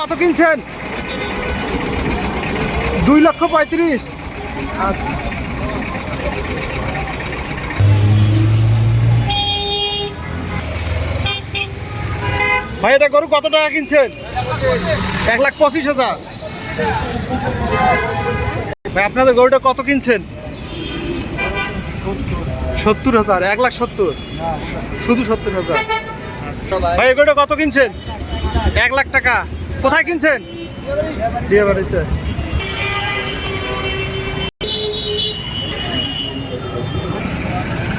কত কিনছেন? দুই লক্ষ পঁয়ত্রিশ। আচ্ছা ভাই, এটা গরু কত টাকা কিনছেন? এক লাখ পঁচিশ হাজার। ভাই, আপনাদের গরুটা কত কিনছেন? সত্তর হাজার, এক লাখ সত্তর। শুধু সত্তর হাজার। ভাই গরুটা কত কিনছেন? এক লাখ টাকা। কোথায় কিনছেন? বিয়ে বাড়িতে।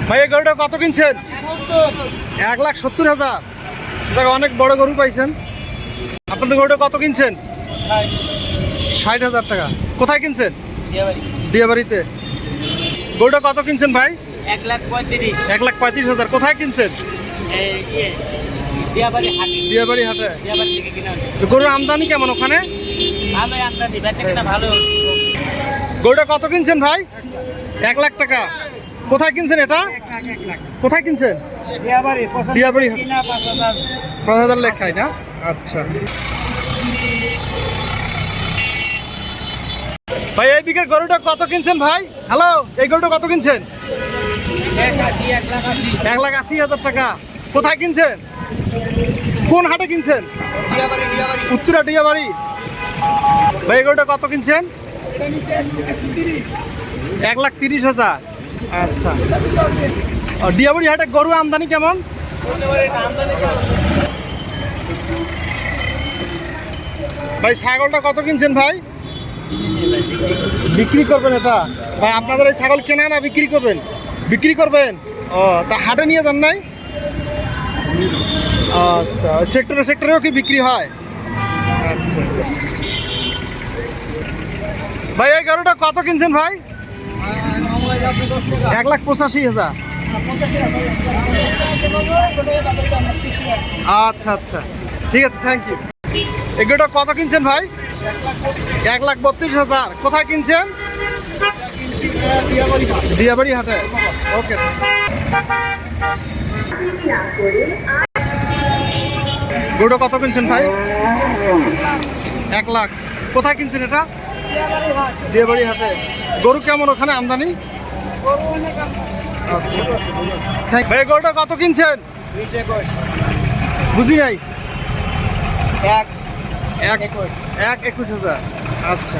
ভাই এই গরুটা কত কিনছেন? এক লাখ সত্তর হাজার। দেখ অনেক বড় গরু পাইছেন। আপনাদের গরুটা কত কিনছেন? ষাট। হাজার টাকা। কোথায় কিনছেন? বিয়েবাড়িতে গরুটা কত কিনছেন ভাই? এক লাখ পঁয়ত্রিশ। এক লাখ পঁয়ত্রিশ হাজার। কোথায় কিনছেন? দিয়াবাড়ি হাটে। গরুর আমদানি কেমন ওখানে? গরুটা কত কিনছেন ভাই? এক লাখ টাকা। কোথায় কিনছেন এটা? কোথায় কিনছেন? দিয়াবাড়ি দিয়াবাড়ি হাট। পাঁচ হাজার। লেখায় না? আচ্ছা। ভাই এইদিকের গরুটা কত কিনছেন ভাই? হ্যালো এই গরুটা কত কিনছেন? এক লাখ আশি হাজার টাকা। কোথায় কিনছেন? কোন হাটে কিনছেন? উত্তরা ডিয়া বাড়ি। ভাই এই কত কিনছেন? এক লাখ তিরিশ হাজার। আচ্ছা। ডিয়াবাড়ি হাটে গরু আমদানি কেমন? ভাই, ছাগলটা কত কিনছেন ভাই? বিক্রি করবেন এটা? ভাই, আপনাদের এই ছাগল কেনা না, বিক্রি করবেন? বিক্রি করবেন? ও, তা হাটে নিয়ে যান নাই? আচ্ছা সেক্টরে সেক্টরেও কি বিক্রি হয়? আচ্ছা। ভাই, এই গরুটা কত কিনছেন ভাই? এক লাখ পঁচাশি হাজার। আচ্ছা আচ্ছা। ঠিক আছে থ্যাংক ইউ এই গরুটা কত কিনছেন ভাই? এক লাখ বত্রিশ হাজার। কোথায় কিনছেন? দিয়াবাড়ি হাটে। ওকে। গরুটা কত কিনছেন ভাই? এক লাখ। কোথায় কিনছেন এটা? দিয়াবাড়ি হাটে গরু কেমন ওখানে আমদানি? আচ্ছা। ভাই গরুটা কত কিনছেন? বুঝি নাই? এক এক একুশ হাজার। আচ্ছা।